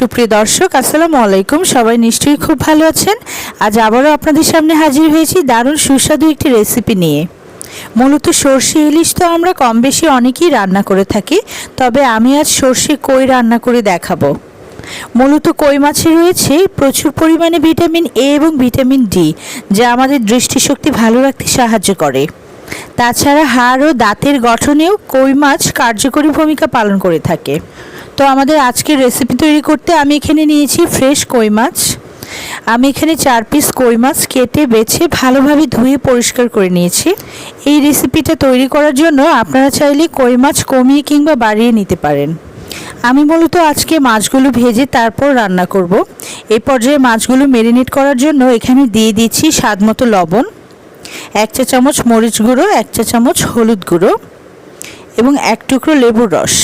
সুপ্রিয় দর্শক, আসসালামু আলাইকুম। সবাই নিশ্চয়ই খুব ভালো আছেন। আজ আবারও আপনাদের সামনে হাজির হয়েছি দারুণ সুস্বাদু একটি রেসিপি নিয়ে। মূলত সর্ষে ইলিশ তো আমরা কম বেশি অনেকেই রান্না করে থাকি, তবে আমি আজ সর্ষে কই রান্না করে দেখাবো। মূলত কই মাছে রয়েছে প্রচুর পরিমাণে ভিটামিন এ এবং ভিটামিন ডি, যা আমাদের দৃষ্টিশক্তি ভালো রাখতে সাহায্য করে। তাছাড়া হাড় ও দাঁতের গঠনেও কই মাছ কার্যকরী ভূমিকা পালন করে থাকে। তো আমাদের আজকের রেসিপি তৈরি করতে আমি এখানে নিয়েছি ফ্রেশ কই মাছ। আমি এখানে চার পিস কই মাছ কেটে, বেছে, ভালোভাবে ধুয়ে পরিষ্কার করে নিয়েছি। এই রেসিপিটা তৈরি করার জন্য আপনারা চাইলে কই মাছ কমিয়ে কিংবা বাড়িয়ে নিতে পারেন। আমি মূলত আজকে মাছগুলো ভেজে তারপর রান্না করব। এই পর্যায়ে মাছগুলো মেরিনেট করার জন্য এখানে দিয়ে দিচ্ছি স্বাদ মতো লবণ, এক চা চামচ মরিচ গুঁড়ো, এক চা চামচ হলুদ গুঁড়ো এবং এক টুকরো লেবুর রস।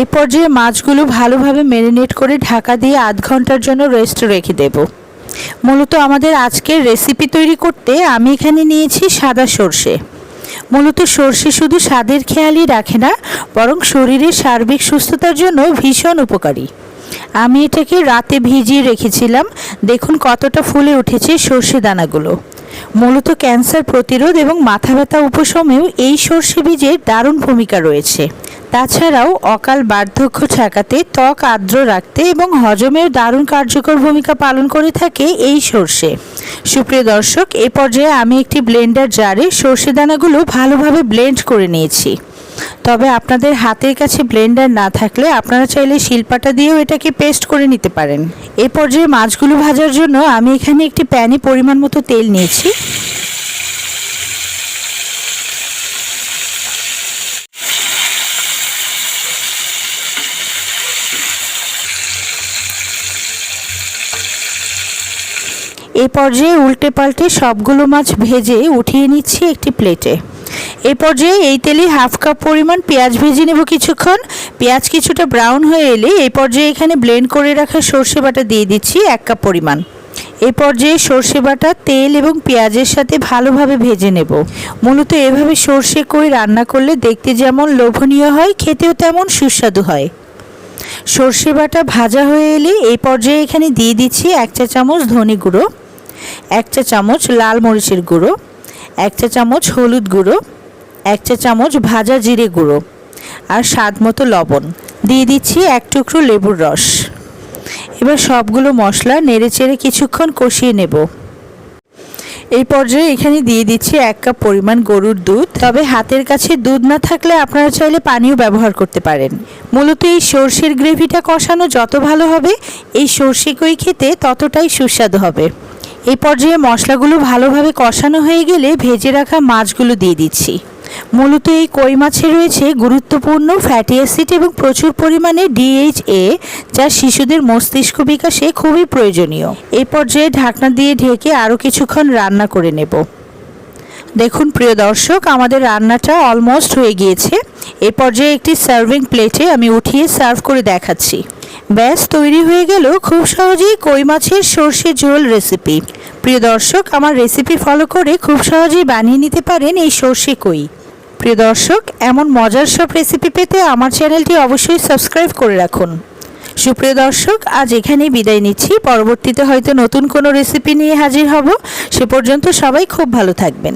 এই পর্যায়ে মাছগুলো ভালোভাবে ম্যারিনেট করে ঢাকা দিয়ে আধ ঘণ্টার জন্য রেস্ট রেখে দেব। মূলত আমাদের আজকের রেসিপি তৈরি করতে আমি এখানে নিয়েছি সাদা সর্ষে। মূলত সর্ষে শুধু স্বাদের খেয়ালই রাখে না, বরং শরীরের সার্বিক সুস্থতার জন্য ভীষণ উপকারী। আমি এটাকে রাতে ভিজিয়ে রেখেছিলাম, দেখুন কতটা ফুলে উঠেছে সর্ষে দানাগুলো। মূলত ক্যান্সার প্রতিরোধ এবং মাথা ব্যথা উপশমেও এই সর্ষে বীজের দারুণ ভূমিকা রয়েছে। তাছাড়াও অকাল বার্ধক্য ঠেকাতে, ত্বক আর্দ্র রাখতে এবং হজমেও দারুণ কার্যকর ভূমিকা পালন করে থাকে এই সর্ষে। সুপ্রিয় দর্শক, এ পর্যায়ে আমি একটি ব্লেন্ডার জারে সর্ষে দানাগুলো ভালোভাবে ব্লেন্ড করে নিয়েছি। তবে আপনাদের হাতের কাছে ব্লেন্ডার না থাকলে আপনারা চাইলে শিলপাটা দিয়েও এটাকে পেস্ট করে নিতে পারেন। এই পর্যায়ে মাছগুলো ভাজার জন্য আমি এখানে একটি প্যানে পরিমাণ মতো তেল নিয়েছি। এই পর্যায়ে উল্টে পাল্টে সবগুলো মাছ ভেজে উঠিয়ে নিচ্ছি একটি প্লেটে। এই পর্যায়ে এই তেলে হাফ কাপ পরিমাণ পেঁয়াজ ভেজে নেব কিছুক্ষণ। পেঁয়াজ কিছুটা ব্রাউন হয়ে এলে এই পর্যায়ে এখানে ব্লেন্ড করে রাখা সর্ষে বাটা দিয়ে দিচ্ছি এক কাপ পরিমাণ। এই পর্যায়ে সর্ষে বাটা, তেল এবং পেঁয়াজের সাথে ভালোভাবে ভেজে নেব। মূলত এভাবে সর্ষে কই রান্না করলে দেখতে যেমন লোভনীয় হয়, খেতেও তেমন সুস্বাদু হয়। সর্ষে বাটা ভাজা হয়ে এলে এই পর্যায়ে এখানে দিয়ে দিচ্ছি এক চা চামচ ধনে গুঁড়ো। এক চা চামচ লাল মরিচের গুঁড়ো, এক চা চামচ হলুদ গুঁড়ো, এক চা চামচ ভাজা জিরে গুঁড়ো আর স্বাদ মতো লবণ। দিয়ে দিচ্ছি এক টুকরো লেবুর রস। এবার সবগুলো মশলা নেড়েচেড়ে কিছুক্ষণ কষিয়ে নেব। এই পর্যায়ে এখানে দিয়ে দিচ্ছি এক কাপ পরিমাণ গরুর দুধ। তবে হাতের কাছে দুধ না থাকলে আপনারা চাইলে পানিও ব্যবহার করতে পারেন। মূলত এই সর্ষের গ্রেভিটা কষানো যত ভালো হবে, এই সর্ষে কই খেতে ততটাই সুস্বাদু হবে। এই পর্যায়ে মশলাগুলো ভালোভাবে কষানো হয়ে গেলে ভেজে রাখা মাছগুলো দিয়ে দিচ্ছি। মূলত এই কই মাছে রয়েছে গুরুত্বপূর্ণ ফ্যাটি অ্যাসিড এবং প্রচুর পরিমাণে ডিএইচএ যা শিশুদের মস্তিষ্ক বিকাশে খুবই প্রয়োজনীয়। এই পর্যায়ে ঢাকনা দিয়ে ঢেকে আরও কিছুক্ষণ রান্না করে নেব। দেখুন, প্রিয় দর্শক, আমাদের রান্নাটা অলমোস্ট হয়ে গিয়েছে। এ পর্যায়ে একটি সার্ভিং প্লেটে আমি উঠিয়ে সার্ভ করে দেখাচ্ছি। ব্যাস, তৈরি হয়ে গেল খুব সহজেই কই মাছের সর্ষে ঝোল রেসিপি প্রিয় দর্শক, আমার রেসিপি ফলো করে খুব সহজেই বানিয়ে নিতে পারেন এই সর্ষে কই। প্রিয় দর্শক, এমন মজার সব রেসিপি পেতে আমার চ্যানেলটি অবশ্যই সাবস্ক্রাইব করে রাখুন। সুপ্রিয় দর্শক, আজ এখানেই বিদায় নিচ্ছি। পরবর্তীতে হয়তো নতুন কোনো রেসিপি নিয়ে হাজির হব। সে পর্যন্ত সবাই খুব ভালো থাকবেন।